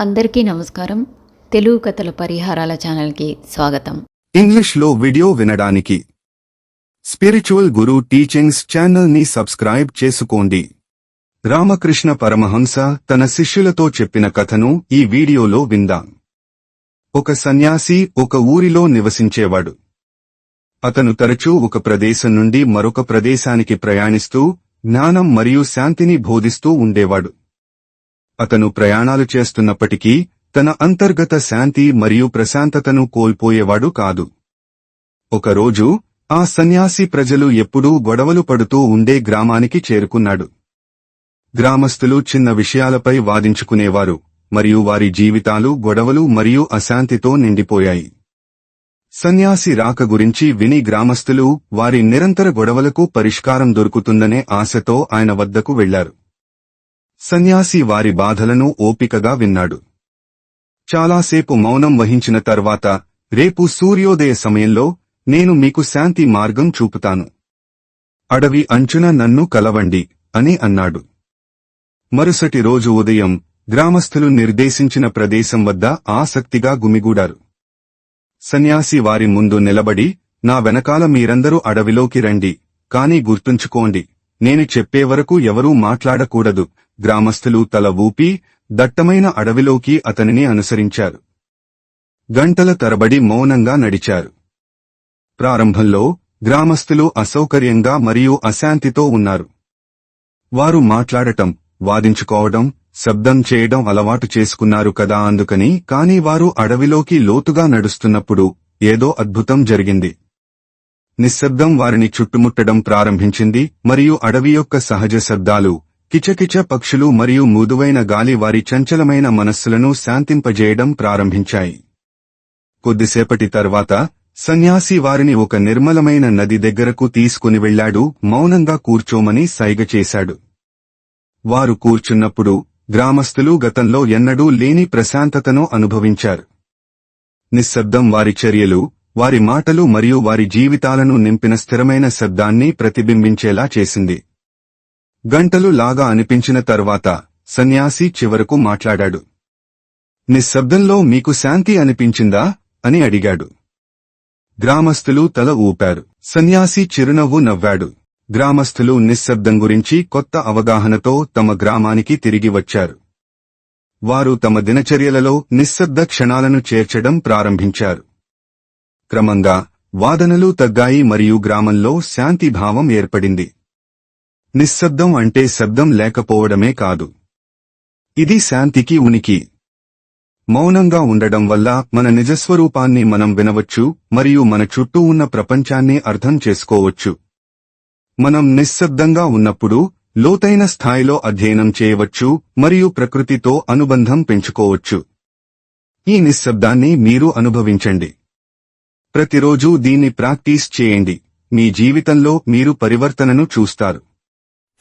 అందరికీ నమస్కారం. తెలుగు కథల పరిహారాల ఛానల్కి స్వాగతం. ఇంగ్లీష్లో వీడియో వినడానికి స్పిరిచువల్ గురు టీచింగ్స్ ఛానల్ని సబ్స్క్రైబ్ చేసుకోండి. రామకృష్ణ పరమహంస తన శిష్యులతో చెప్పిన కథను ఈ వీడియోలో విందాం. ఒక సన్యాసి ఒక ఊరిలో నివసించేవాడు. అతను తరచూ ఒక ప్రదేశం నుండి మరొక ప్రదేశానికి ప్రయాణిస్తూ జ్ఞానం మరియు శాంతిని బోధిస్తూ ఉండేవాడు. అతను ప్రయాణాలు చేస్తున్నప్పటికీ తన అంతర్గత శాంతి మరియు ప్రశాంతతను కోల్పోయేవాడు కాదు. ఒకరోజు ఆ సన్యాసి ప్రజలు ఎప్పుడూ గొడవలు పడుతూ ఉండే గ్రామానికి చేరుకున్నాడు. గ్రామస్తులు చిన్న విషయాలపై వాదించుకునేవారు మరియు వారి జీవితాలు గొడవలు మరియు అశాంతితో నిండిపోయాయి. సన్యాసి రాక గురించి విని గ్రామస్తులు వారి నిరంతర గొడవలకు పరిష్కారం దొరుకుతుందనే ఆశతో ఆయన వద్దకు వెళ్ళారు సన్యాసి వారి బాధలను ఓపికగా విన్నాడు. చాలాసేపు మౌనం వహించిన తర్వాత రేపు సూర్యోదయ సమయంలో నేను మీకు శాంతి మార్గం చూపుతాను. అడవి అంచున నన్ను కలవండి అని అన్నాడు. మరుసటి రోజు ఉదయం గ్రామస్థులు నిర్దేశించిన ప్రదేశం వద్ద ఆసక్తిగా గుమిగూడారు. సన్యాసి వారి ముందు నిలబడి నా వెనకాల మీరందరూ అడవిలోకి రండి కాని గుర్తుంచుకోండి నేను చెప్పే వరకు ఎవరూ మాట్లాడకూడదు గ్రామస్థులు తల ఊపి దట్టమైన అడవిలోకి అతనిని అనుసరించారు. గంటల తరబడి మౌనంగా నడిచారు. ప్రారంభంలో గ్రామస్థులు అసౌకర్యంగా మరియు అశాంతితో ఉన్నారు. వారు మాట్లాడటం వాదించుకోవడం శబ్దం చేయడం అలవాటు చేసుకున్నారు కదా అందుకని కాని వారు అడవిలోకి లోతుగా నడుస్తున్నప్పుడు ఏదో అద్భుతం జరిగింది. నిశ్శబ్దం వారిని చుట్టుముట్టడం ప్రారంభించింది మరియు అడవి యొక్క సహజ శబ్దాలు కిచకిచ పక్షులు మరియు మృదువైన గాలి వారి చంచలమైన మనస్సులను శాంతింపజేయడం ప్రారంభించాయి. కొద్దిసేపటి తర్వాత సన్యాసి వారిని ఒక నిర్మలమైన నది దగ్గరకు తీసుకుని వెళ్ళాడు మౌనంగా కూర్చోమని సైగ చేశాడు. వారు కూర్చున్నప్పుడు గ్రామస్తులు గతంలో ఎన్నడూ లేని ప్రశాంతతను అనుభవించారు. నిశ్శబ్దం వారి చర్యలు వారి మాటలు మరియు వారి జీవితాలను నింపిన స్థిరమైన శబ్దాన్ని ప్రతిబింబించేలా చేసింది. గంటలు లాగా అనిపించిన తర్వాత సన్యాసి చివరకు మాట్లాడాడు. నిశ్శబ్దంలో మీకు శాంతి అనిపించిందా? అని అడిగాడు. గ్రామస్తులు తల ఊపారు. సన్యాసి చిరునవ్వు నవ్వాడు. గ్రామస్తులు నిశ్శబ్దం గురించి కొత్త అవగాహనతో తమ గ్రామానికి తిరిగి వచ్చారు. వారు తమ దినచర్యలలో నిశ్శబ్ద క్షణాలను చేర్చడం ప్రారంభించారు. క్రమంగా వాదనలు తగ్గాయి మరియు గ్రామంలో శాంతి భావం ఏర్పడింది. నిశ్శబ్దం అంటే శబ్దం లేకపోవడమే కాదు. ఇది శాంతికి ఉనికి. మౌనంగా ఉండడం వల్ల మన నిజస్వరూపాన్ని మనం వినవచ్చు మరియు మన చుట్టూ ఉన్న ప్రపంచాన్ని అర్థం చేసుకోవచ్చు. మనం నిశ్శబ్దంగా ఉన్నప్పుడు లోతైన స్థాయిలో అధ్యయనం చేయవచ్చు మరియు ప్రకృతితో అనుబంధం పెంచుకోవచ్చు. ఈ నిశ్శబ్దాన్ని మీరు అనుభవించండి. ప్రతిరోజూ దీన్ని ప్రాక్టీస్ చేయండి. మీ జీవితంలో మీరు పరివర్తనను చూస్తారు.